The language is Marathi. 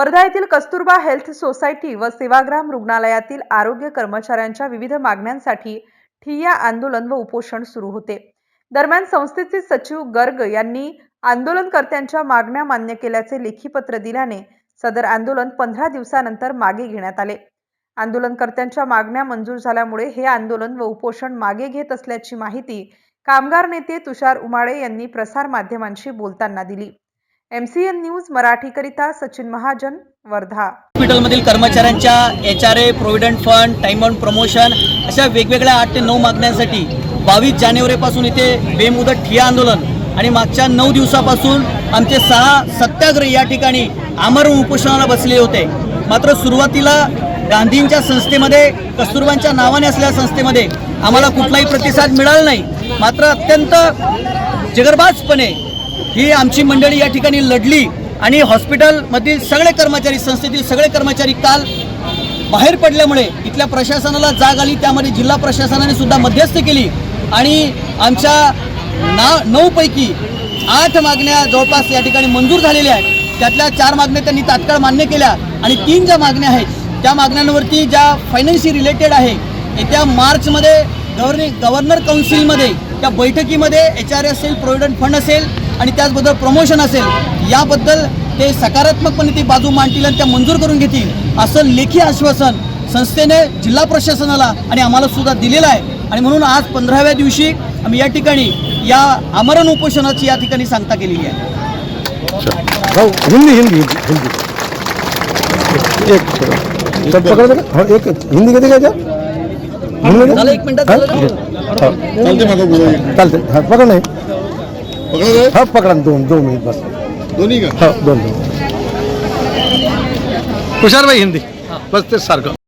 वर्धा येथील कस्तुरबा हेल्थ सोसायटी व सेवाग्राम रुग्णालयातील आरोग्य कर्मचाऱ्यांच्या विविध मागण्यांसाठी ठिय्या आंदोलन व उपोषण सुरू होते. दरम्यान संस्थेचे सचिव गर्ग यांनी आंदोलनकर्त्यांच्या मागण्या मान्य केल्याचे लेखी पत्र दिल्याने सदर आंदोलन पंधरा दिवसानंतर मागे घेण्यात आले. आंदोलनकर्त्यांच्या मागण्या मंजूर झाल्यामुळे हे आंदोलन व उपोषण मागे घेत असल्याची माहिती कामगार नेते तुषार उमाळे यांनी प्रसार माध्यमांशी बोलताना दिली. एमसीएन न्यूज मराठीकरिता सचिन महाजन वर्धा. हॉस्पिटलमधील कर्मचाऱ्यांच्या H R A provident fund time on promotion अशा वेगवेगळ्या आठ ते नऊ मागण्यांसाठी बावीस जानेवारीपासून इथे बेमुदत ठिया आंदोलन. आणि मागच्या नऊ दिवसापासून आमचे सहा सत्याग्रही या ठिकाणी आमरण उपोषणाला बसले होते. मात्र सुरुवातीला गांधींच्या संस्थेमध्ये कस्तुरबांच्या नावाने असलेल्या संस्थेमध्ये आम्हाला कुठलाही प्रतिसाद मिळाला नाही. मात्र अत्यंत जगरबाजपणे ही आमची मंडळी या ठिकाणी लढली आणि हॉस्पिटलमधील सगळे कर्मचारी संस्थेतील सगळे कर्मचारी काल बाहेर पडल्यामुळे इथल्या प्रशासनाला जाग आली त्यामध्ये जिल्हा प्रशासनाने सुद्धा मध्यस्थी केली आणि आमच्या ना नऊपैकी आठ मागण्या जवळपास या ठिकाणी मंजूर झालेल्या आहेत. त्यातल्या चार मागण्या त्यांनी तात्काळ मान्य केल्या आणि तीन ज्या मागण्या आहेत त्या मागण्यांवरती ज्या फायनान्शी रिलेटेड आहे येत्या मार्चमध्ये गव्हर्निंग गव्हर्नर काउन्सिलमध्ये त्या बैठकीमध्ये एच आर असेल प्रोव्हिडंट फंड असेल आणि त्याचबद्दल प्रमोशन असेल याबद्दल ते सकारात्मकपणे ती बाजू मांडतील आणि त्या मंजूर करून घेतील असं लेखी आश्वासन संस्थेने जिल्हा प्रशासनाला आणि आम्हाला सुद्धा दिलेलं आहे. आणि म्हणून आज पंधराव्या दिवशी आम्ही या ठिकाणी या आमरण उपोषणाची या ठिकाणी सांगता केलेली आहे. हो हिंदी हिंदी हिंदी हिंदी. एक हिंदी का देगा हिंदी झालं एक मिनिटात? चालते हाँ पकड़ नहीं. पकडा रे हाँ पकड़ा दो दो मिनट बस. दोन्ही का? हाँ दोन दोन. भाई हिंदी. बस ते सारखं.